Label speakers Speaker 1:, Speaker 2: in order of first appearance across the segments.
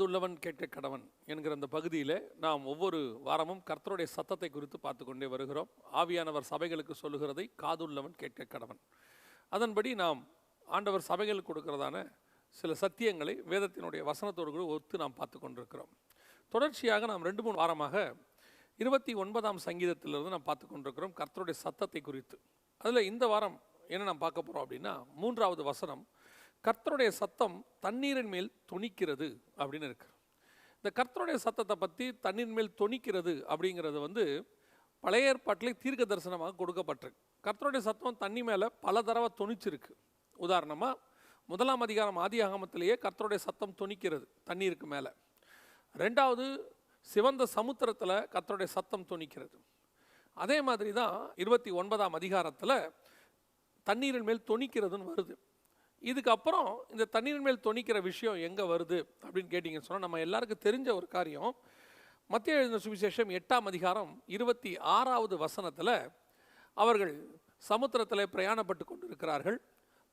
Speaker 1: காதுள்ளவன் கேட்க கடவன் என்கிற அந்த பகுதியில் நாம் ஒவ்வொரு வாரமும் கர்த்தருடைய சத்தத்தை குறித்து பார்த்து கொண்டே வருகிறோம். ஆவியானவர் சபைகளுக்கு சொல்லுகிறதை காதுள்ளவன் கேட்க கடவன் அதன்படி நாம் ஆண்டவர் சபைகளுக்கு கொடுக்கிறதான சில சத்தியங்களை வேதத்தினுடைய வசனத்தோடு கூட ஒத்து நாம் பார்த்து கொண்டிருக்கிறோம் தொடர்ச்சியாக நாம் ரெண்டு மூணு வாரமாக இருபத்தி ஒன்பதாம் சங்கீதத்திலிருந்து நாம் பார்த்து கொண்டிருக்கிறோம் கர்த்தருடைய சத்தத்தை குறித்து. அதில் இந்த வாரம் என்ன நாம் பார்க்க போகிறோம் அப்படின்னா மூன்றாவது வசனம் கர்த்தருடைய சத்தம் தண்ணீரின் மேல் துணிக்கிறது அப்படின்னு இருக்கு. இந்த கர்த்தருடைய சத்தத்தை பற்றி தண்ணீர் மேல் துணிக்கிறது அப்படிங்கிறது வந்து பழைய ஏற்பாட்டிலே தீர்க்க தரிசனமாக கொடுக்கப்பட்டிருக்கு. கர்த்தருடைய சத்தம் தண்ணி மேலே பல தடவை துணிச்சிருக்கு உதாரணமாக முதலாம் அதிகாரம் ஆதி ஆகமத்திலேயே கர்த்தருடைய சத்தம் துணிக்கிறது தண்ணீருக்கு மேலே. ரெண்டாவது சிவந்த சமுத்திரத்தில் கர்த்தருடைய சத்தம் துணிக்கிறது அதே மாதிரி தான் இருபத்தி ஒன்பதாம் அதிகாரத்தில் தண்ணீரின் மேல் துணிக்கிறதுன்னு வருது. இதுக்கப்புறம் இந்த தண்ணீரின் மேல் துணிக்கிற விஷயம் எங்கே வருது அப்படின்னு கேட்டிங்கன்னு சொன்னால் நம்ம எல்லாருக்கும் தெரிஞ்ச ஒரு காரியம். மத்திய எழுதின சுவிசேஷம் எட்டாம் அதிகாரம் இருபத்தி ஆறாவது வசனத்தில் அவர்கள் சமுத்திரத்தில் பிரயாணப்பட்டு கொண்டிருக்கிறார்கள்.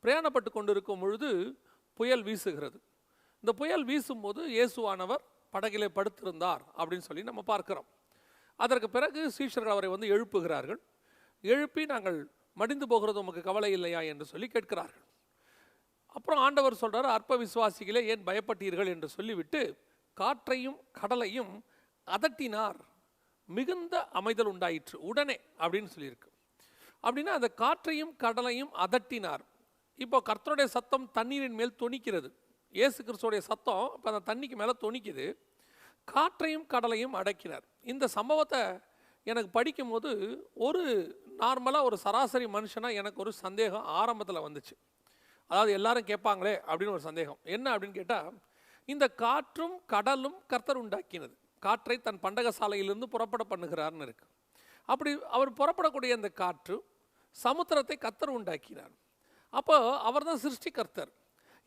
Speaker 1: பிரயாணப்பட்டு கொண்டிருக்கும் பொழுது புயல் வீசுகிறது. இந்த புயல் வீசும்போது இயேசுவானவர் படகிலே படுத்திருந்தார் அப்படின்னு சொல்லி நம்ம பார்க்கிறோம். அதற்கு பிறகு சீஷர்கள் அவரை வந்து எழுப்புகிறார்கள். எழுப்பி நாங்கள் மடிந்து போகிறது உமக்கு கவலை இல்லையா? என்று சொல்லி கேட்கிறார்கள். அப்புறம் ஆண்டவர் சொல்கிறார் அற்ப விசுவாசிகளே ஏன் பயப்பட்டீர்கள்? என்று சொல்லிவிட்டு காற்றையும் கடலையும் அதட்டினார். மிகுந்த அமைதல் உண்டாயிற்று. உடனே அப்படின்னு சொல்லியிருக்கு. அப்படின்னா அந்த காற்றையும் கடலையும் அதட்டினார். இப்போ கர்த்தருடைய சத்தம் தண்ணீரின் மேல் துணிக்கிறது இயேசு கிறிஸ்துடைய சத்தம் இப்போ அந்த தண்ணிக்கு மேலே துணிக்குது காற்றையும் கடலையும் அடக்கினார். இந்த சம்பவத்தை எனக்கு படிக்கும்போது ஒரு நார்மலாக ஒரு சராசரி மனுஷனாக எனக்கு ஒரு சந்தேகம் ஆரம்பத்தில் வந்துச்சு. அதாவது எல்லாரும் கேட்பாங்களே அப்படின்னு ஒரு சந்தேகம். என்ன அப்படின்னு கேட்டால் இந்த காற்றும் கடலும் கர்த்தர் உண்டாக்கினது. காற்றை தன் பண்டக சாலையிலிருந்து புறப்பட பண்ணுகிறார்னு இருக்கு. அப்படி அவர் புறப்படக்கூடிய அந்த காற்று சமுத்திரத்தை கர்த்தர் உண்டாக்கினார். அப்போ அவர் தான் சிருஷ்டிகர்த்தர்.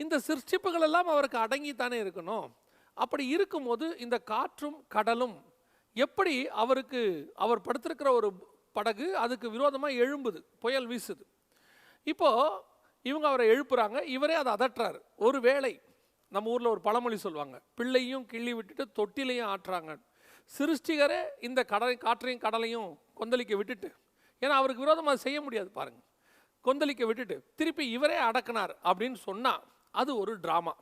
Speaker 1: இந்த சிருஷ்டிப்புகள் எல்லாம் அவருக்கு அடங்கி தானே இருக்கணும். அப்படி இருக்கும்போது இந்த காற்றும் கடலும் எப்படி அவருக்கு அவர் படுத்திருக்கிற ஒரு படகு அதுக்கு விரோதமாக எழும்புது புயல் வீசுது. இப்போ இவங்க அவரை எழுப்புறாங்க இவரே அதை அதட்டுறாரு. ஒரு வேளை நம்ம ஊரில் ஒரு பழமொழி சொல்லுவாங்க பிள்ளையும் கிள்ளி விட்டுட்டு தொட்டிலையும் ஆட்டுறாங்க. சிருஷ்டிகரே இந்த கடலை காற்றையும் கடலையும் கொந்தளிக்க விட்டுட்டு ஏன்னா அவருக்கு விரோதமாக அதை செய்ய முடியாது பாருங்கள் கொந்தளிக்க விட்டுட்டு திருப்பி இவரே அடக்கினார் அப்படின்னு சொன்னால் அது ஒரு ட்ராமா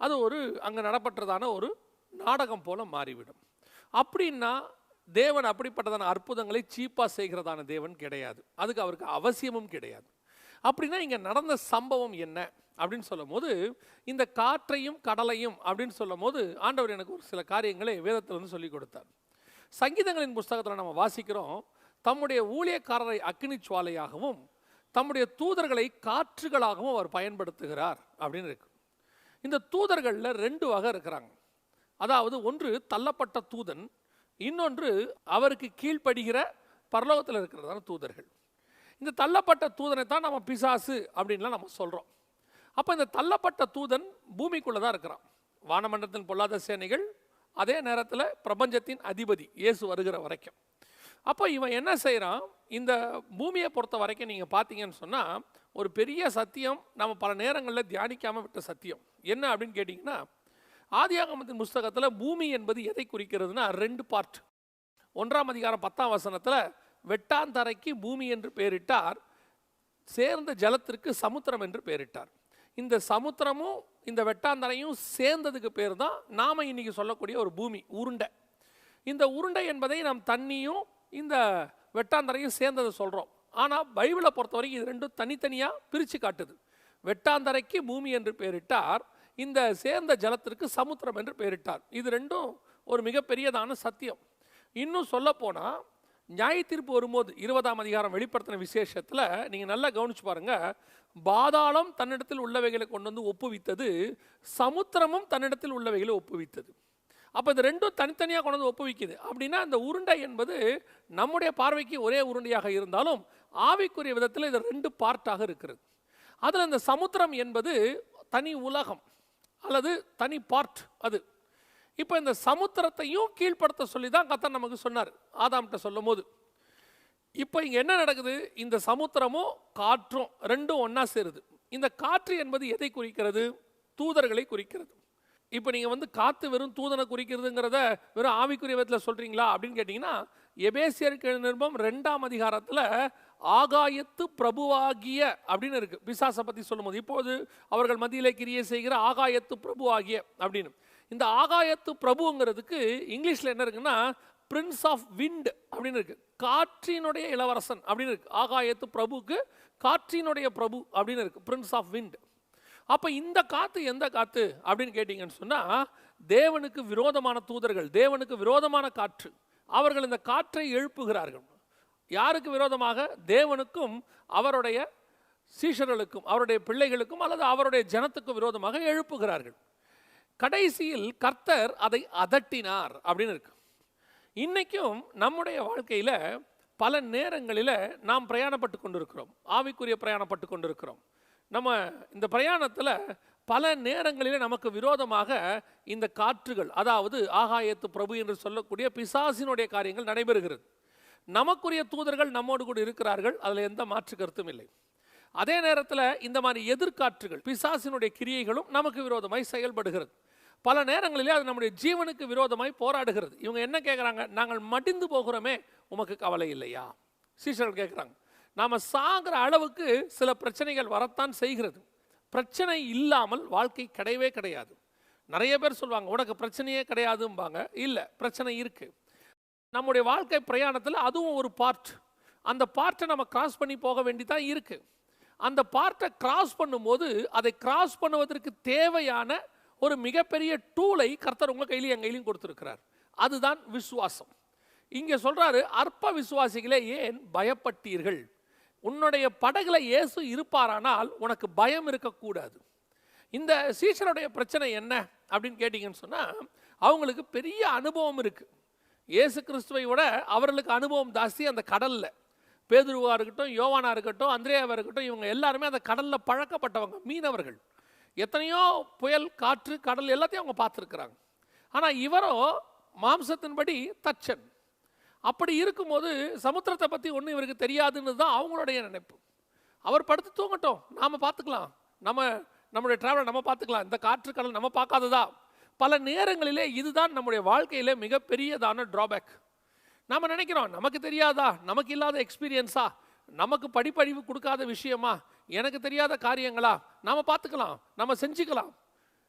Speaker 1: அது ஒரு அங்கே நடப்பட்டதான ஒரு நாடகம் போல் மாறிவிடும். அப்படின்னா தேவன் அப்படிப்பட்டதான அற்புதங்களை சீப்பாக செய்கிறதான தேவன் கிடையாது. அதுக்கு அவருக்கு அவசியமும் கிடையாது. அப்படின்னா இங்கே நடந்த சம்பவம் என்ன அப்படின்னு சொல்லும் போது இந்த காற்றையும் கடலையும் அப்படின்னு சொல்லும் போது ஆண்டவர் எனக்கு ஒரு சில காரியங்களை வேதத்தில் வந்து சொல்லி கொடுத்தார். சங்கீதங்களின் புஸ்தகத்தில் நம்ம வாசிக்கிறோம் தம்முடைய ஊழியக்காரரை அக்னி சுவாலையாகவும் தம்முடைய தூதர்களை காற்றுகளாகவும் அவர் பயன்படுத்துகிறார் அப்படின்னு இருக்கு. இந்த தூதர்களில் ரெண்டு வகை இருக்கிறாங்க. அதாவது ஒன்று தள்ளப்பட்ட தூதன் இன்னொன்று அவருக்கு கீழ்ப்படுகிற பரலோகத்தில் இருக்கிறதான தூதர்கள். இந்த தள்ளப்பட்ட தூதனை தான் நம்ம பிசாசு அப்படின்லாம் நம்ம சொல்கிறோம் அப்போ இந்த தள்ளப்பட்ட தூதன் பூமிக்குள்ளே தான் இருக்கிறான். வானமண்டலத்தின் பொல்லாத சேனைகள் அதே நேரத்தில் பிரபஞ்சத்தின் அதிபதி இயேசு வருகிற வரைக்கும். அப்போ இவன் என்ன செய்கிறான் இந்த பூமியை பொறுத்த வரைக்கும் நீங்கள் பார்த்தீங்கன்னு சொன்னால் ஒரு பெரிய சத்தியம் நம்ம பல நேரங்களில் தியானிக்காமல் விட்ட சத்தியம். என்ன அப்படின்னு கேட்டிங்கன்னா ஆதியாகமத்தின் புஸ்தகத்தில் பூமி என்பது எதை குறிக்கிறதுனா ரெண்டு பார்ட் ஒன்றாம் அதிகாரம் பத்தாம் வசனத்தில் வெட்டாந்தரைக்கு பூமி என்று பெயரிட்டார் சேர்ந்த ஜலத்திற்கு சமுத்திரம் என்று பெயரிட்டார் இந்த சமுத்திரமும் இந்த வெட்டாந்தரையும் சேர்ந்ததுக்கு பேர் தான் நாம இன்னைக்கு சொல்லக்கூடிய ஒரு பூமி உருண்டை. இந்த உருண்டை என்பதை நாம் தண்ணியும் இந்த வெட்டாந்தரையும் சேர்ந்ததை சொல்கிறோம் ஆனால் பைபிளை பொறுத்த வரைக்கும் இது ரெண்டும் தனித்தனியாக பிரித்து காட்டுது. வெட்டாந்தரைக்கு பூமி என்று பெயரிட்டார் இந்த சேர்ந்த ஜலத்திற்கு சமுத்திரம் என்று பெயரிட்டார் இது ரெண்டும் ஒரு மிகப்பெரியதான சத்தியம். இன்னும் சொல்லப்போனால் நியாய தீர்ப்பு வரும்போது இருபதாம் அதிகாரம் வெளிப்படுத்தின விசேஷத்தில் நீங்கள் நல்லா கவனிச்சு பாருங்கள் பாதாளம் தன்னிடத்தில் உள்ளவைகளை கொண்டு வந்து ஒப்புவித்தது சமுத்திரமும் தன்னிடத்தில் உள்ளவைகளை ஒப்புவித்தது. அப்போ இது ரெண்டும் தனித்தனியாக கொண்டு வந்து ஒப்புவிக்குது. அப்படின்னா இந்த உருண்டை என்பது நம்முடைய பார்வைக்கு ஒரே உருண்டையாக இருந்தாலும் ஆவிக்குரிய விதத்தில் இது ரெண்டு பார்ட்டாக இருக்கிறது. அதில் இந்த சமுத்திரம் என்பது தனி உலகம் அல்லது தனி பார்ட் அது. இப்போ இந்த சமுத்திரத்தையும் கீழ்ப்படுத்த சொல்லி தான் கத்தர் நமக்கு சொன்னார். ஆதாம்கிட்ட சொல்லும் போது இப்போ இங்கே என்ன நடக்குது? இந்த சமுத்திரமும் காற்றும் ரெண்டும் ஒன்றா சேருது. இந்த காற்று என்பது எதை குறிக்கிறது? தூதர்களை குறிக்கிறது. இப்போ நீங்கள் வந்து காற்று வெறும் தூதனை குறிக்கிறதுங்கிறத வெறும் ஆவிக்குரிய விதத்தில் சொல்கிறீங்களா அப்படின்னு கேட்டிங்கன்னா எபேசியருக்கு நிருபம் ரெண்டாம் அதிகாரத்தில் ஆகாயத்து பிரபுவாகிய அப்படின்னு இருக்குது பிசாசை பற்றி சொல்லும்போது இப்போது அவர்கள் மத்தியிலே கிரியை செய்கிற ஆகாயத்து பிரபுவாகிய அப்படின்னு. இந்த ஆகாயத்து பிரபுங்கிறதுக்கு இங்கிலீஷில் என்ன இருக்குன்னா பிரின்ஸ் ஆஃப் விண்ட் அப்படின்னு இருக்கு. காற்றினுடைய இளவரசன் அப்படின்னு இருக்கு. ஆகாயத்து பிரபுக்கு காற்றினுடைய பிரபு அப்படின்னு இருக்கு. பிரின்ஸ் ஆஃப் விண்ட் அப்போ இந்த காத்து எந்த காத்து அப்படின்னு கேட்டிங்கன்னு சொன்னால் தேவனுக்கு விரோதமான தூதர்கள் தேவனுக்கு விரோதமான காற்று அவர்கள் இந்த காற்றை எழுப்புகிறார்கள். யாருக்கு விரோதமாக? தேவனுக்கும் அவருடைய சீஷர்களுக்கும் அவருடைய பிள்ளைகளுக்கும் அல்லது அவருடைய ஜனத்துக்கும் விரோதமாக எழுப்புகிறார்கள். கடைசியில் கர்த்தர் அதை அதட்டினார் அப்படின்னு இருக்கு. இன்னைக்கும் நம்முடைய வாழ்க்கையில் பல நேரங்களில் நாம் பிரயாணப்பட்டு கொண்டிருக்கிறோம். ஆவிக்குரிய பிரயாணப்பட்டு கொண்டிருக்கிறோம். நம்ம இந்த பிரயாணத்தில் பல நேரங்களில் நமக்கு விரோதமாக இந்த காற்றுகள் அதாவது ஆகாயத்து பிரபு என்று சொல்லக்கூடிய பிசாசினுடைய காரியங்கள் நடைபெறுகிறது. நமக்குரிய தூதர்கள் நம்மோடு கூட இருக்கிறார்கள். அதில் எந்த மாற்று கருத்தும் இல்லை. அதே நேரத்தில் இந்த மாதிரி எதிர்காற்றுகள் பிசாசினுடைய கிரியைகளும் நமக்கு விரோதமாய் செயல்படுகிறது. பல நேரங்களிலே அது நம்முடைய ஜீவனுக்கு விரோதமாய் போராடுகிறது. இவங்க என்ன கேட்குறாங்க நாங்கள் மடிந்து போகிறோமே உமக்கு கவலை இல்லையா? சீசர்கள் கேட்குறாங்க நாம் சாகிற அளவுக்கு சில பிரச்சனைகள் வரத்தான் செய்கிறது. பிரச்சனை இல்லாமல் வாழ்க்கை கிடையவே கிடையாது. நிறைய பேர் சொல்லுவாங்க உனக்கு பிரச்சனையே கிடையாதும்பாங்க. இல்லை பிரச்சனை இருக்குது நம்முடைய வாழ்க்கை பிரயாணத்தில் அதுவும் ஒரு பார்ட் அந்த பார்ட்டை நம்ம கிராஸ் பண்ணி போக வேண்டிதான் இருக்குது அந்த பார்ட்டை கிராஸ் பண்ணும்போது அதை கிராஸ் பண்ணுவதற்கு தேவையான ஒரு மிகப்பெரிய டூலை கர்த்தர் உங்கள் கையிலையும் என் கையிலையும் கொடுத்துருக்கிறார். அதுதான் விசுவாசம். இங்கே சொல்கிறாரு அற்ப விசுவாசிகளே ஏன் பயப்பட்டீர்கள்? உன்னுடைய படகுல இயேசு இருப்பாரானால் உனக்கு பயம் இருக்கக்கூடாது. இந்த சீசனுடைய பிரச்சனை என்ன? அப்படின்னு கேட்டிங்கன்னு சொன்னால் அவங்களுக்கு பெரிய அனுபவம் இருக்குது இயேசு கிறிஸ்துவை விட அவர்களுக்கு அனுபவம் ஜாஸ்தி அந்த கடலில். பேதுருவாக இருக்கட்டும் யோவானா இருக்கட்டும் அந்திரேயாவாக இருக்கட்டும் இவங்க எல்லாருமே அந்த கடலில் பழக்கப்பட்டவங்க மீனவர்கள். எத்தனையோ புயல் காற்று கடல் எல்லாத்தையும் அவங்க பார்த்துருக்குறாங்க. ஆனால் இவரோ மாம்சத்தின்படி தச்சன். அப்படி இருக்கும்போது சமுத்திரத்தை பற்றி ஒன்றும் இவருக்கு தெரியாதுன்னு தான் அவங்களுடைய நினைப்பு. அவர் படுத்து தூங்கட்டும். நாம் பார்த்துக்கலாம். நம்ம நம்முடைய டிராவலை நம்ம பார்த்துக்கலாம். இந்த காற்று கடல் நம்ம பார்க்காததா? பல நேரங்களிலே இதுதான் நம்முடைய வாழ்க்கையிலே மிகப்பெரியதான ட்ராபேக் நாம் நினைக்கிறோம் நமக்கு தெரியாதா? நமக்கு இல்லாத எக்ஸ்பீரியன்ஸா நமக்கு படிப்பறிவு கொடுக்காத விஷயமா? எனக்கு தெரியாத காரியங்களா? நாம் பார்த்துக்கலாம். நம்ம செஞ்சுக்கலாம்.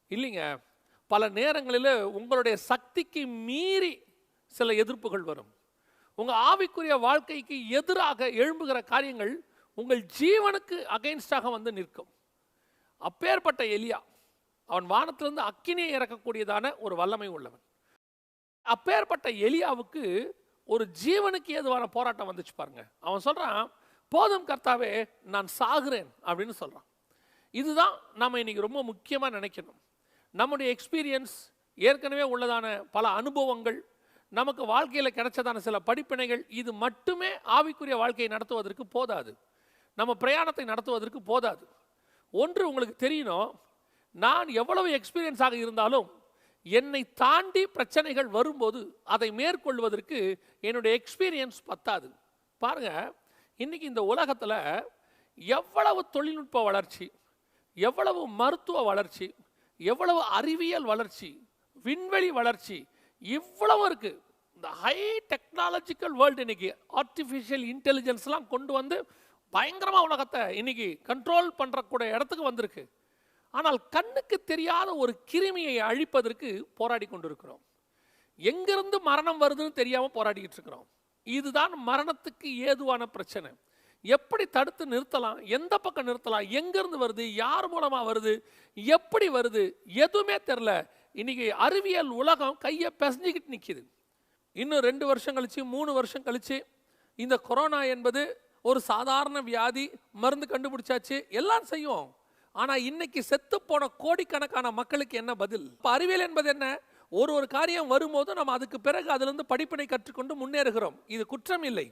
Speaker 1: இல்லைங்க. பல நேரங்களில் உங்களுடைய சக்திக்கு மீறி சில எதிர்ப்புகள் வரும். உங்கள் ஆவிக்குரிய வாழ்க்கைக்கு எதிராக எழும்புகிற காரியங்கள் உங்கள் ஜீவனுக்கு அகைன்ஸ்டாக வந்து நிற்கும். அப்பேற்பட்ட எலியா அவன் வானத்திலிருந்து அக்கினியை இறக்கக்கூடியதான ஒரு வல்லமை உள்ளவன். அப்பேற்பட்ட எலியாவுக்கு ஒரு ஜீவனுக்கு ஏதுவான போராட்டம் வந்துச்சு பாருங்க. அவன் சொல்கிறான் போதும் கர்த்தாவே நான் சாகுறேன் அப்படின்னு சொல்கிறான் இதுதான் நம்ம இன்றைக்கி ரொம்ப முக்கியமாக நினைக்கணும். நம்முடைய எக்ஸ்பீரியன்ஸ் ஏற்கனவே உள்ளதான பல அனுபவங்கள் நமக்கு வாழ்க்கையில் கிடைச்சதான சில படிப்பினைகள் இது மட்டுமே ஆவிக்குரிய வாழ்க்கையை நடத்துவதற்கு போதாது. நம்ம பிரயாணத்தை நடத்துவதற்கு போதாது. ஒன்று உங்களுக்கு தெரியணும் நான் எவ்வளவு எக்ஸ்பீரியன்ஸாக இருந்தாலும் என்னை தாண்டி பிரச்சனைகள் வரும்போது அதை மேற்கொள்வதற்கு என்னுடைய எக்ஸ்பீரியன்ஸ் பத்தாது. பாருங்க இன்றைக்கி இந்த உலகத்தில் எவ்வளவு தொழில்நுட்ப வளர்ச்சி எவ்வளவு மருத்துவ வளர்ச்சி எவ்வளவு அறிவியல் வளர்ச்சி விண்வெளி வளர்ச்சி இவ்வளவு இருக்குது இந்த ஹை டெக்னாலஜிக்கல் வேர்ல்டு இன்னைக்கு ஆர்டிஃபிஷியல் இன்டெலிஜென்ஸ்லாம் கொண்டு வந்து பயங்கரமாக உலகத்தை இன்னைக்கு கண்ட்ரோல் பண்ணுறக்கூடிய இடத்துக்கு வந்திருக்கு. ஆனால் கண்ணுக்கு தெரியாத ஒரு கிருமியை அழிப்பதற்கு போராடி கொண்டிருக்கிறோம். எங்கிருந்து மரணம் வருதுன்னு தெரியாமல் போராடிக்கிட்டு இருக்கிறோம். இதுதான் மரணத்துக்கு ஏதுவான பிரச்சனை. எப்படி தடுத்து நிறுத்தலாம்? எந்த பக்கம் நிறுத்தலாம்? எங்கிருந்து வருது? யார் மூலமா வருது? எப்படி வருது? எதுவுமே தெரில. இன்னைக்கு அறிவியல் உலகம் கையை பிசைஞ்சிக்கிட்டு நிற்கிது இன்னும் ரெண்டு வருஷம் கழிச்சு மூணு வருஷம் கழிச்சு இந்த கொரோனா என்பது ஒரு சாதாரண வியாதி மருந்து கண்டுபிடிச்சாச்சு எல்லாம் செய்யும். ஆனால் இன்னைக்கு செத்து போன கோடிக்கணக்கான மக்களுக்கு என்ன பதில்? இப்போ அறிவியல் என்பது என்ன? ஒரு ஒரு காரியம் வரும்போது நம்ம அதுக்கு பிறகு அதிலிருந்து படிப்பினை கற்றுக்கொண்டு முன்னேறுகிறோம். இது குற்றம் இல்லை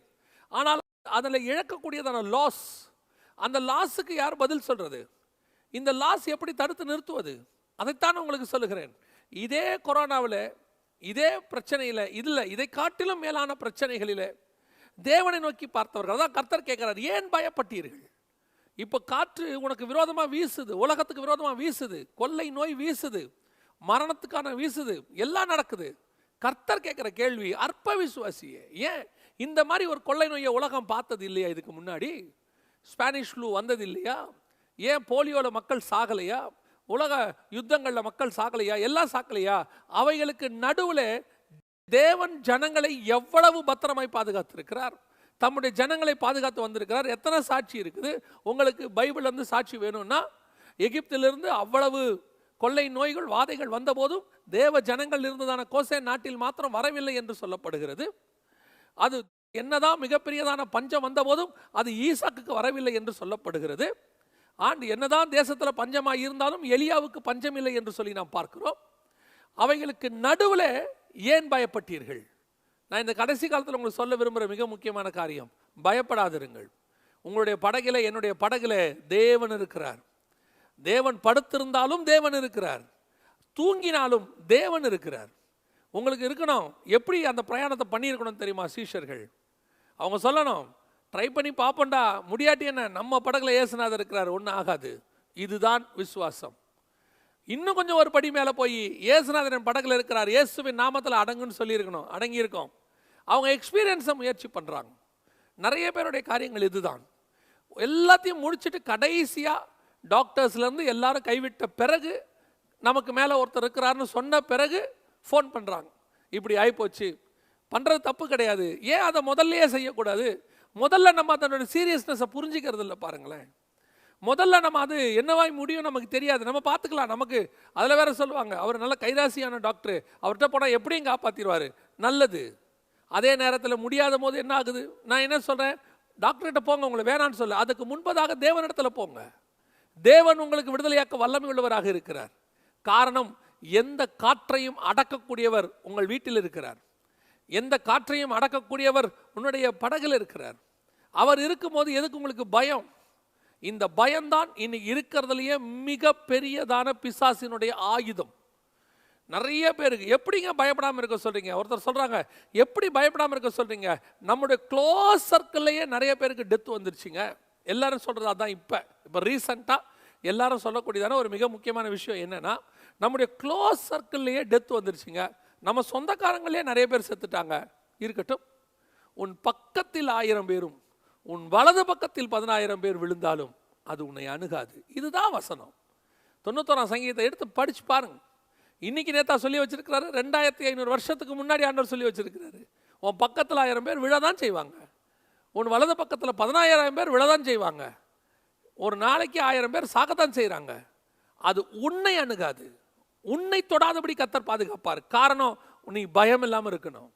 Speaker 1: ஆனால் அதில் இழக்கக்கூடியதான லாஸ் அந்த லாஸுக்கு யார் பதில் சொல்றது? இந்த லாஸ் எப்படி தடுத்து நிறுத்துவது? அதைத்தான் உங்களுக்கு சொல்லுகிறேன். இதே கொரோனாவில் இதே பிரச்சனையில் இதில் இதை காட்டிலும் மேலான பிரச்சனைகளில் தேவனை நோக்கி பார்த்தவர்கள் அதான் கர்த்தர் கேட்கிறார் ஏன் பயப்பட்டீர்கள்? இப்போ காற்று உனக்கு விரோதமாக வீசுது உலகத்துக்கு விரோதமாக வீசுது கொள்ளை நோய் வீசுது மரணத்துக்கான வீசுது. எல்லாம் நடக்குது. கர்த்தர் கேட்குற கேள்வி அற்ப விசுவாசியே ஏன்? இந்த மாதிரி ஒரு கொள்ளை நோயை உலகம் பார்த்தது இல்லையா இதுக்கு முன்னாடி? ஸ்பானிஷ் ஃப்ளூ வந்தது இல்லையா? ஏன் போலியோல மக்கள் சாகலையா? உலக யுத்தங்களில் மக்கள் சாகலையா? எல்லாம் சாக்கலையா அவைகளுக்கு நடுவில் தேவன் ஜனங்களை எவ்வளவு பத்திரமாய் பாதுகாத்திருக்கிறார்? தம்முடைய ஜனங்களை பாதுகாத்து வந்திருக்கிறார். எத்தனை சாட்சி இருக்குது? உங்களுக்கு பைபிள் வந்து சாட்சி வேணும்னா எகிப்திலிருந்து அவ்வளவு கொள்ளை நோய்கள் வாதைகள் வந்தபோதும் தேவ ஜனங்கள் இருந்ததான கோசே நாட்டில் மாத்திரம் வரவில்லை என்று சொல்லப்படுகிறது. அது என்னதான் மிகப்பெரியதான பஞ்சம் வந்தபோதும் அது ஈசாக்குக்கு வரவில்லை என்று சொல்லப்படுகிறது. ஆண்டு என்னதான் தேசத்தில் பஞ்சமாக இருந்தாலும் எலியாவுக்கு பஞ்சம் இல்லை என்று சொல்லி நாம் பார்க்கிறோம். அவைகளுக்கு நடுவில் ஏன் பயப்பட்டீர்கள்? நான் இந்த கடைசி காலத்தில் உங்களுக்கு சொல்ல விரும்புகிற மிக முக்கியமான காரியம் பயப்படாதிருங்கள். உங்களுடைய படகில் என்னுடைய படகில் தேவன் இருக்கிறார். தேவன் படுத்திருந்தாலும் தேவன் இருக்கிறார். தூங்கினாலும் தேவன் இருக்கிறார். உங்களுக்கு இருக்கணும். எப்படி அந்த பிரயாணத்தை பண்ணியிருக்கணும் தெரியுமா சீஷர்கள்? அவங்க சொல்லணும் ட்ரை பண்ணி பார்ப்போண்டா முடியாட்டி என்ன? நம்ம படகுல ஏசுநாதர் இருக்கிறார். ஒன்றும் ஆகாது. இதுதான் விசுவாசம். இன்னும் கொஞ்சம் ஒரு படி மேலே போய் ஏசுநாதன் படகுல இருக்கிறார். இயேசுவின் நாமத்தில் அடங்குன்னு சொல்லியிருக்கணும். அடங்கியிருக்கோம். அவங்க எக்ஸ்பீரியன்ஸை முயற்சி பண்ணுறாங்க நிறைய பேருடைய காரியங்கள் இதுதான். எல்லாத்தையும் முடிச்சுட்டு கடைசியாக டாக்டர்ஸ்லேருந்து எல்லாரும் கைவிட்ட பிறகு நமக்கு மேலே ஒருத்தர் இருக்கிறாருன்னு சொன்ன பிறகு ஃபோன் பண்ணுறாங்க. இப்படி ஆகிப்போச்சு பண்ணுறது தப்பு கிடையாது. ஏன் அதை முதல்லையே செய்யக்கூடாது? முதல்ல நம்ம அதனோட சீரியஸ்னஸை புரிஞ்சிக்கிறது இல்லை பாருங்களேன். முதல்ல நம்ம அது என்னவாய் முடியும் நமக்கு தெரியாது. நம்ம பார்த்துக்கலாம். நமக்கு அதில் வேற சொல்லுவாங்க. அவர் நல்ல கைராசியான டாக்டர் அவர்கிட்ட போனால் எப்படியும் காப்பாற்றிடுவார் நல்லது. அதே நேரத்தில் முடியாத போது என்ன ஆகுது? நான் என்ன சொல்கிறேன்? டாக்டர்கிட்ட போங்க. உங்களை வேணான்னு சொல்ல. அதுக்கு முன்பதாக தேவனிடத்தில் போங்க. தேவன் உங்களுக்கு விடுதலையாக்க வல்லமை உள்ளவராக இருக்கிறார். காரணம் எந்த காற்றையும் அடக்கக்கூடியவர் உங்கள் வீட்டில் இருக்கிறார். எந்த காற்றையும் அடக்கக்கூடியவர் உன்னுடைய படகில் இருக்கிறார். அவர் இருக்கும்போது எதுக்கு உங்களுக்கு பயம்? இந்த பயம்தான் இன்னைக்கு இருக்கிறதுலையே மிக பெரியதான பிசாசினுடைய ஆயுதம். நிறைய பேருக்கு எப்படிங்க பயப்படாமல் இருக்க சொல்கிறீங்க ஒருத்தர் சொல்கிறாங்க எப்படி பயப்படாமல் இருக்க சொல்கிறீங்க நம்முடைய க்ளோஸ் சர்க்கிள்லேயே நிறைய பேருக்கு டெத் வந்துருச்சுங்க. எல்லாரும் சொல்கிறது அதான் இப்போ. இப்போ ரீசண்டாக எல்லாரும் சொல்லக்கூடியதான ஒரு மிக முக்கியமான விஷயம் என்னன்னா நம்முடைய க்ளோஸ் சர்க்கிள்லேயே டெத் வந்துருச்சுங்க. நம்ம சொந்தக்காரங்களே நிறைய பேர் செத்துட்டாங்க. இருக்கட்டும். உன் பக்கத்தில் ஆயிரம் பேரும் உன் வலது பக்கத்தில் பதினாயிரம் பேர் விழுந்தாலும் அது உன்னை அணுகாது. இதுதான் வசனம். தொண்ணூத்தோராம் சங்கீதத்தை எடுத்து படித்து பாருங்க. இன்னைக்கு நேத்தா சொல்லி வச்சிருக்கிறாரு ரெண்டாயிரத்தி ஐநூறு வருஷத்துக்கு முன்னாடி ஆண்டவர் சொல்லி வச்சிருக்கிறாரு. உன் பக்கத்தில் ஆயிரம் பேர் விழதான் செய்வாங்க. உன் வலது பக்கத்தில் பதினாயிரம் பேர் விழதான் செய்வாங்க. ஒரு நாளைக்கு ஆயிரம் பேர் சாகத்தான் செய்கிறாங்க அது உன்னை அணுகாது. உன்னை தொடாதபடி கத்தர் பாதுகாப்பார். காரணம் நீ பயம் இல்லாமல் இருக்கணும்.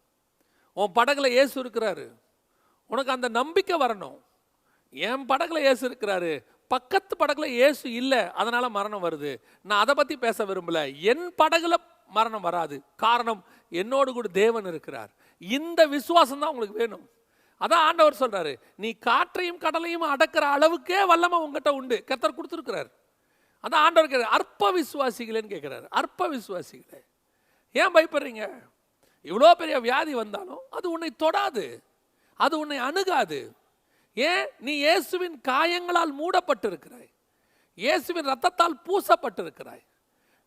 Speaker 1: உன் படகுல ஏசு இருக்கிறாரு. உனக்கு அந்த நம்பிக்கை வரணும். என் படகுல ஏசு இருக்கிறாரு. பக்கத்து படகுல ஏசு இல்லை அதனால மரணம் வருது. நான் அதை பத்தி பேச விரும்பல. என் படகுல மரணம் வராது. காரணம் என்னோடு கூட தேவன் இருக்கிறார். இந்த விசுவாசம் தான் உங்களுக்கு வேணும். அதான் ஆண்டவர் சொல்கிறாரு நீ காற்றையும் கடலையும் அடக்கிற அளவுக்கே வல்லமை உங்ககிட்ட உண்டு. கத்தர் கொடுத்துருக்கிறார். அதான் ஆண்டவர் கேட்கிறார் அற்ப விசுவாசிகளேன்னு கேட்குறாரு. அற்ப விசுவாசிகளே ஏன் பயப்படுறீங்க? இவ்வளோ பெரிய வியாதி வந்தாலும் அது உன்னை தொடாது அது உன்னை அணுகாது. ஏன்? நீ இயேசுவின் காயங்களால் மூடப்பட்டிருக்கிறாய். இயேசுவின் ரத்தத்தால் பூசப்பட்டிருக்கிறாய்.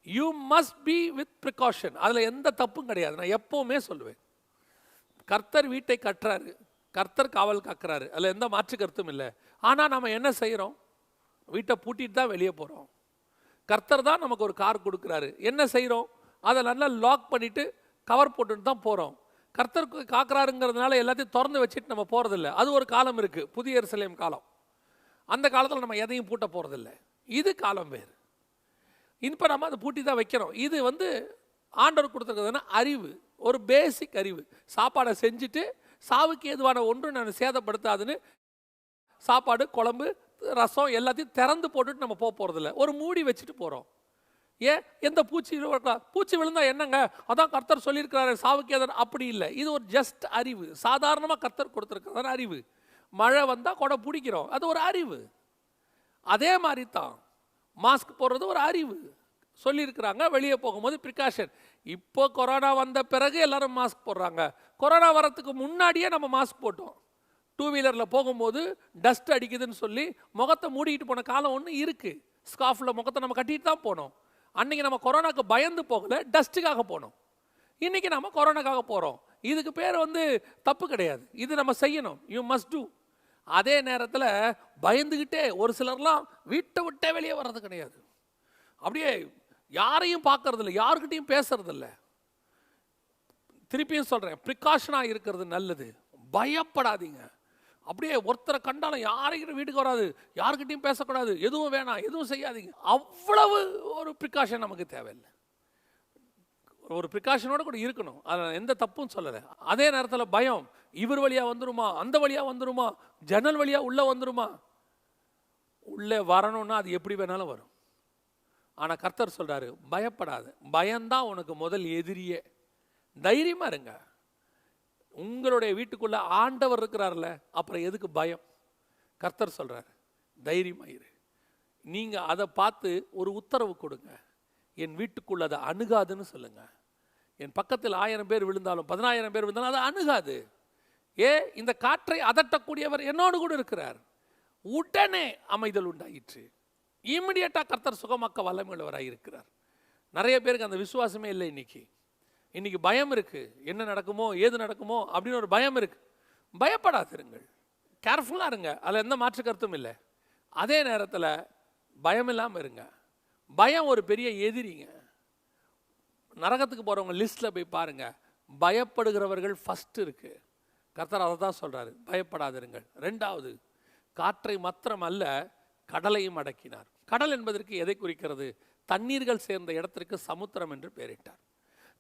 Speaker 1: You must be with precaution அதில் எந்த தப்பும் கிடையாது. நான் எப்போவுமே சொல்லுவேன். கர்த்தர் வீட்டை கட்டுறாரு. கர்த்தர் காவல் காக்குறாரு. அதில் எந்த மாற்று கருத்தும் இல்லை. ஆனால் நம்ம என்ன செய்கிறோம் வீட்டை பூட்டிட்டு தான் வெளியே போகிறோம் கர்த்தர் தான் நமக்கு ஒரு கார் கொடுக்குறாரு. என்ன செய்கிறோம் அதை நல்லா லாக் பண்ணிவிட்டு கவர் போட்டுட்டு தான் போகிறோம் கர்த்தர் காக்குறாருங்கிறதுனால எல்லாத்தையும் திறந்து வச்சுட்டு நம்ம போகிறதில்ல அது ஒரு காலம் இருக்குது புதிய எருசலேம் காலம். அந்த காலத்தில் நம்ம எதையும் பூட்ட போகிறதில்ல இது காலம் வேறு. இப்போ நம்ம அதை பூட்டி தான் வைக்கிறோம். இது வந்து ஆண்டவர் கொடுத்துருக்கிறதுனா அறிவு. ஒரு பேசிக் அறிவு. சாப்பாடை செஞ்சுட்டு சாவுக்கு ஏதுவான ஒன்று நான் சேதப்படுத்தாதுன்னு சாப்பாடு குழம்பு ரசம் எல்லாத்தையும் திறந்து போட்டுட்டு நம்ம போக போகிறதில்ல ஒரு மூடி வச்சுட்டு போகிறோம் ஏன்? எந்த பூச்சி இருக்கலாம் பூச்சி விழுந்தா என்னங்க? அதான் கர்த்தர் சொல்லியிருக்கிறாரு சாவுக்கு எதன் அப்படி இல்லை. இது ஒரு ஜஸ்ட் அறிவு. சாதாரணமாக கர்த்தர் கொடுத்துருக்கிறதான அறிவு. மழை வந்தால் கொடை பிடிக்கிறோம். அது ஒரு அறிவு. அதே மாதிரி தான் மாஸ்க் போடுறது ஒரு அறிவு. சொல்லியிருக்கிறாங்க வெளியே போகும்போது ப்ரிகாஷன் இப்போ கொரோனா வந்த பிறகு எல்லாரும் மாஸ்க் போடுறாங்க. கொரோனா வரத்துக்கு முன்னாடியே நம்ம மாஸ்க் போட்டோம். டூ வீலரில் போகும்போது டஸ்ட் அடிக்குதுன்னு சொல்லி முகத்தை மூடிக்கிட்டு போன காலம் ஒன்று இருக்குது ஸ்காஃபில் முகத்தை நம்ம கட்டிட்டு தான் போனோம். அன்றைக்கி நம்ம கொரோனாக்கு பயந்து போகல டஸ்ட்டுக்காக போனோம். இன்றைக்கி நம்ம கொரோனாக்காக போகிறோம் இதுக்கு பேர் வந்து தப்பு கிடையாது. இது நம்ம செய்யணும். யூ மஸ்ட் டூ அதே நேரத்தில் பயந்துக்கிட்டே ஒரு சிலர்லாம் வீட்டை விட்டே வெளியே வர்றது கிடையாது. அப்படியே யாரையும் பார்க்கறதில்ல யாருக்கிட்டையும் பேசுறதில்லை. திருப்பியும் சொல்கிறேன் ப்ரிகாஷனாக இருக்கிறது நல்லது. பயப்படாதீங்க. அப்படியே ஒருத்தரை கண்டாலும் யாரையும் வீட்டுக்கு வராது யாருக்கிட்டையும் பேசக்கூடாது எதுவும் வேணாம் எதுவும் செய்யாதீங்க. அவ்வளவு ஒரு ப்ரிகாஷன் நமக்கு தேவையில்லை. ஒரு ப்ரிகாஷனோட கூட இருக்கணும். அதில் எந்த தப்பும் சொல்லலை. அதே நேரத்தில் பயம் இவர் வழியாக வந்துருமா அந்த வழியாக வந்துருமா ஜன்னல் வழியாக உள்ளே வந்துருமா? உள்ளே வரணும்னா அது எப்படி வேணாலும் வரும். ஆனால் கர்த்தர் சொல்கிறாரு பயப்படாது. பயம்தான் உனக்கு முதல் எதிரியே. தைரியமாக இருங்க. உங்களுடைய வீட்டுக்குள்ளே ஆண்டவர் இருக்கிறார்ல அப்புறம் எதுக்கு பயம்? கர்த்தர் சொல்கிறார் தைரியமாக இரு. நீங்கள் அதை பார்த்து ஒரு உத்தரவு கொடுங்க. என் வீட்டுக்குள்ள அதை அணுகாதுன்னு சொல்லுங்க. என் பக்கத்தில் ஆயிரம் பேர் விழுந்தாலும் பதினாயிரம் பேர் விழுந்தாலும் அதை அணுகாது. ஏ இந்த காற்றை அதட்டக்கூடியவர் என்னோடு கூட இருக்கிறார். உடனே அமைதல் உண்டாயிற்று. இம்மிடியட்டாக கர்த்தர் சுகமாக்க வல்லமையுள்ளவராக இருக்கிறார். நிறைய பேருக்கு அந்த விசுவாசமே இல்லை இன்னைக்கு. இன்னைக்கு பயம் இருக்கு. என்ன நடக்குமோ ஏது நடக்குமோ அப்படின்னு ஒரு பயம் இருக்கு. பயப்படாதிருங்கள். கேர்ஃபுல்லாக இருங்க. அதில் எந்த மாற்று கருத்தும் இல்லை. அதே நேரத்தில் பயம் இல்லாமல் இருங்க. பயம் ஒரு பெரிய எதிரிங்க. நரகத்துக்கு போகிறவங்க லிஸ்ட்டில் போய் பாருங்க. பயப்படுகிறவர்கள் ஃபஸ்ட் இருக்குது கர்த்தர் அதை தான் சொல்கிறாரு பயப்படாதிருங்கள். ரெண்டாவது காற்றை மாத்திரம் அல்ல கடலையும் அடக்கினார். கடல் என்பதற்கு எதை குறிக்கிறது? தண்ணீர்கள் சேர்ந்த இடத்திற்கு சமுத்திரம் என்று பெயரிட்டார்.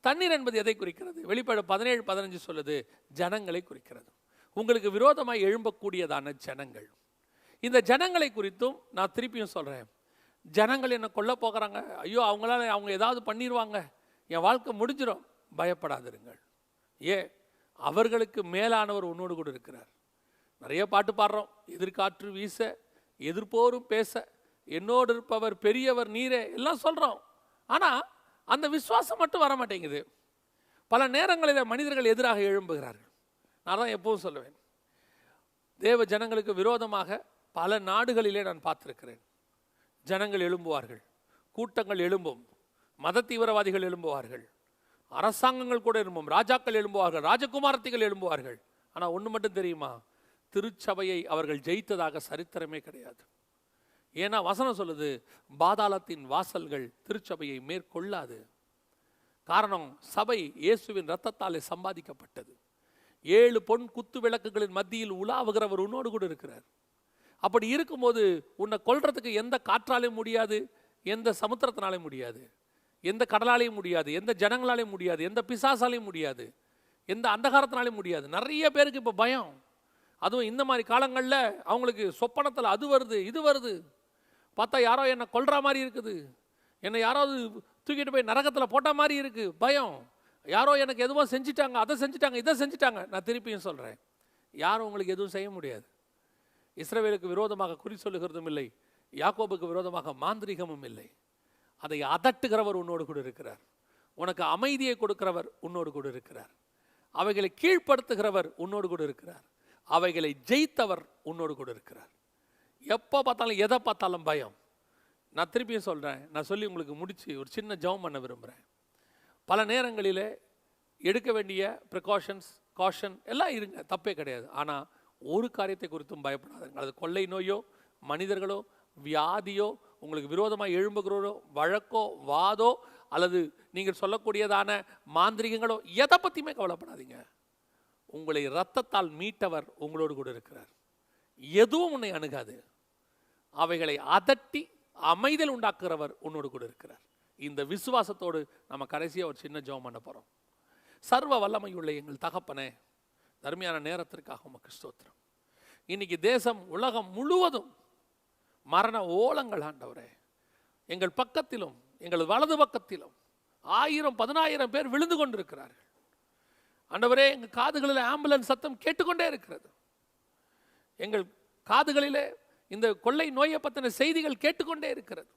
Speaker 1: தண்ணீர் என்பது எதை குறிக்கிறது? வெளிப்பாடு பதினேழு பதினஞ்சு சொல்லுது ஜனங்களை குறிக்கிறது. உங்களுக்கு விரோதமாய் எழும்பக்கூடியதான ஜனங்கள். இந்த ஜனங்களை குறித்தும் நான் திருப்பியும் சொல்கிறேன் ஜனங்கள் என்ன கொல்ல போகிறாங்க. ஐயோ அவங்களால அவங்க ஏதாவது பண்ணிடுவாங்க என் வாழ்க்கை முடிஞ்சிடும் பயப்படாதிருங்கள். ஏ அவர்களுக்கு மேலானவர் உன்னோடு கூட இருக்கிறார். நிறைய பாட்டு பாடுறோம். எதிர்காற்று வீச எதிர்ப்போரும் பேச என்னோடு இருப்பவர் பெரியவர் நீரே எல்லாம் சொல்கிறோம் ஆனால் அந்த விசுவாசம் மட்டும் வர மாட்டேங்குது பல நேரங்களில் மனிதர்கள் எதிராக எழும்புகிறார்கள். நான் தான் எப்பவும் சொல்லுவேன். தேவ ஜனங்களுக்கு விரோதமாக பல நாடுகளிலே நான் பார்த்திருக்கிறேன். ஜனங்கள் எழும்புவார்கள். கூட்டங்கள் எழும்பும். மத தீவிரவாதிகள் எழும்புவார்கள். அரசாங்கங்கள் கூட எழும்பும். ராஜாக்கள் எழும்புவார்கள். ராஜகுமாரத்திகள் எழும்புவார்கள். ஆனால் ஒன்று மட்டும் தெரியுமா? திருச்சபையை அவர்கள் ஜெயித்ததாக சரித்திரமே கிடையாது. ஏன்னா வசனம் சொல்லுது பாதாளத்தின் வாசல்கள் திருச்சபையை மேற்கொள்ளாது. காரணம் சபை இயேசுவின் ரத்தத்தாலே சம்பாதிக்கப்பட்டது. ஏழு பொன் குத்து விளக்குகளின் மத்தியில் உலாவுகிறவர் உன்னோடு கூட இருக்கிறார். அப்படி இருக்கும்போது உன்னை கொல்றதுக்கு எந்த காற்றாலையும் முடியாது எந்த சமுத்திரத்தினாலையும் முடியாது எந்த கடலாலையும் முடியாது எந்த ஜனங்களாலையும் முடியாது எந்த பிசாசாலையும் முடியாது எந்த அந்தகாரத்தினாலையும் முடியாது. நிறைய பேருக்கு இப்போ பயம். அதுவும் இந்த மாதிரி காலங்களில் அவங்களுக்கு சொப்பனத்தில் அது வருது இது வருது. பார்த்தா யாரோ என்னை கொல்ற மாதிரி இருக்குது. என்னை யாராவது தூக்கிட்டு போய் நரகத்தில் போட்ட மாதிரி இருக்குது பயம். யாரோ எனக்கு எதுவும் செஞ்சிட்டாங்க அதை செஞ்சிட்டாங்க இதை செஞ்சிட்டாங்க. நான் திருப்பியும் சொல்கிறேன் யாரும் உங்களுக்கு எதுவும் செய்ய முடியாது. இஸ்ரேவேலுக்கு விரோதமாக குறி சொல்லுகிறதும் இல்லை. யாக்கோபுக்கு விரோதமாக மாந்திரிகமும் இல்லை. அதை அதட்டுகிறவர் உன்னோடு கூட இருக்கிறார். உனக்கு அமைதியை கொடுக்கிறவர் உன்னோடு கூட இருக்கிறார். அவைகளை கீழ்ப்படுத்துகிறவர் உன்னோடு கூட இருக்கிறார். அவைகளை ஜெயித்தவர் உன்னோடு கூட இருக்கிறார். எப்போ பார்த்தாலும் எதை பார்த்தாலும் பயம். நான் திருப்பியும் சொல்கிறேன் நான் சொல்லி உங்களுக்கு முடித்து ஒரு சின்ன ஜெபம் பண்ண விரும்புகிறேன் பல நேரங்களிலே எடுக்க வேண்டிய ப்ரிகாஷன்ஸ் காஷன் எல்லாம் இருங்க. தப்பே கிடையாது. ஆனால் ஒரு காரியத்தை குறித்தும் பயப்படாதுங்க. அது கொள்ளை நோயோ மனிதர்களோ வியாதியோ உங்களுக்கு விரோதமாக எழும்புகிறோரோ வழக்கோ வாதோ அல்லது நீங்கள் சொல்லக்கூடியதான மாந்திரிகங்களோ எதை பற்றியுமே கவலைப்படாதீங்க. உங்களை ரத்தத்தால் மீட்டவர் உங்களோடு கூட இருக்கிறார். எதுவும் உன்னை அணுகாது. அவைகளை அதட்டி அமைதல் உண்டாக்குறவர் உன்னோடு கூட இருக்கிறார். இந்த விசுவாசத்தோடு நம்ம கடைசியாக ஒரு சின்ன ஜெபம் பண்ண போகிறோம் சர்வ வல்லமையுள்ள எங்கள் தகப்பனே தர்மையான நேரத்திற்காக உமக்கு ஸ்தோத்திரம். இன்னைக்கு தேசம் உலகம் முழுவதும் மரண ஓலங்கள் ஆண்டவரே. எங்கள் பக்கத்திலும் எங்கள் வலது பக்கத்திலும் ஆயிரம் பதினாயிரம் பேர் விழுந்து கொண்டிருக்கிறார்கள். ஆண்டவரே எங்கள் காதுகளில் ஆம்புலன்ஸ் சத்தம் கேட்டுக்கொண்டே இருக்கிறது. எங்கள் காதுகளிலே இந்த கொள்ளை நோயை பற்றின செய்திகள் கேட்டுக்கொண்டே இருக்கிறது.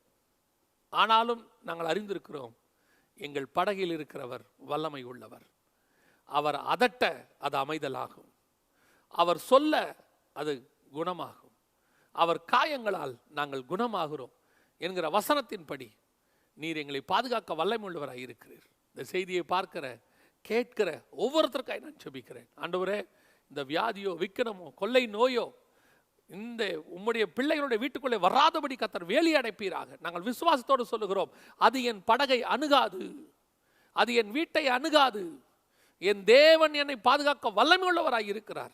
Speaker 1: ஆனாலும் நாங்கள் அறிந்திருக்கிறோம் எங்கள் படகில் இருக்கிறவர் வல்லமை உள்ளவர். அவர் அதட்ட அது அமைதலாகும். அவர் சொல்ல அது குணமாகும். அவர் காயங்களால் நாங்கள் குணமாகிறோம் என்கிற வசனத்தின்படி நீர் எங்களை பாதுகாக்க வல்லமையுள்ளவராக இருக்கிறீர். இந்த செய்தியை பார்க்கிற கேட்கிற ஒவ்வொருத்தருக்காய் நான் செபிக்கிறேன். ஆண்டவரே இந்த வியாதியோ விக்கிரமோ கொள்ளை நோயோ இந்த உம்முடைய பிள்ளைகளுடைய வீட்டுக்குள்ளே வராதபடி கத்தர் வேலி அடைப்பீராக. நாங்கள் விசுவாசத்தோடு சொல்லுகிறோம் அது என் படகை அணுகாது. அது என் வீட்டை அணுகாது. என் தேவன் என்னை பாதுகாக்க வல்லமை உள்ளவராக இருக்கிறார்.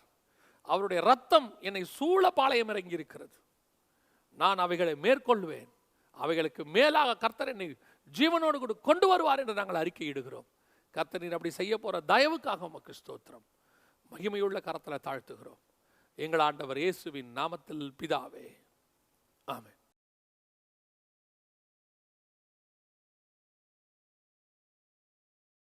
Speaker 1: அவருடைய ரத்தம் என்னை சூழ பாளையம் இறங்கி இருக்கிறது நான் அவைகளை மேற்கொள்வேன். அவைகளுக்கு மேலாக கர்த்தர் என்னை ஜீவனோடு கூட கொண்டு வருவார் என்று நாங்கள் அறிக்கையிடுகிறோம். கர்த்தர் நீர் அப்படி செய்ய போகிற தயவுக்காக உமக்கு ஸ்தோத்திரம். மகிமையுள்ள கரத்தில் தாழ்த்துகிறோம். எங்கள் ஆண்டவர் இயேசுவின் நாமத்தில் பிதாவே. ஆமே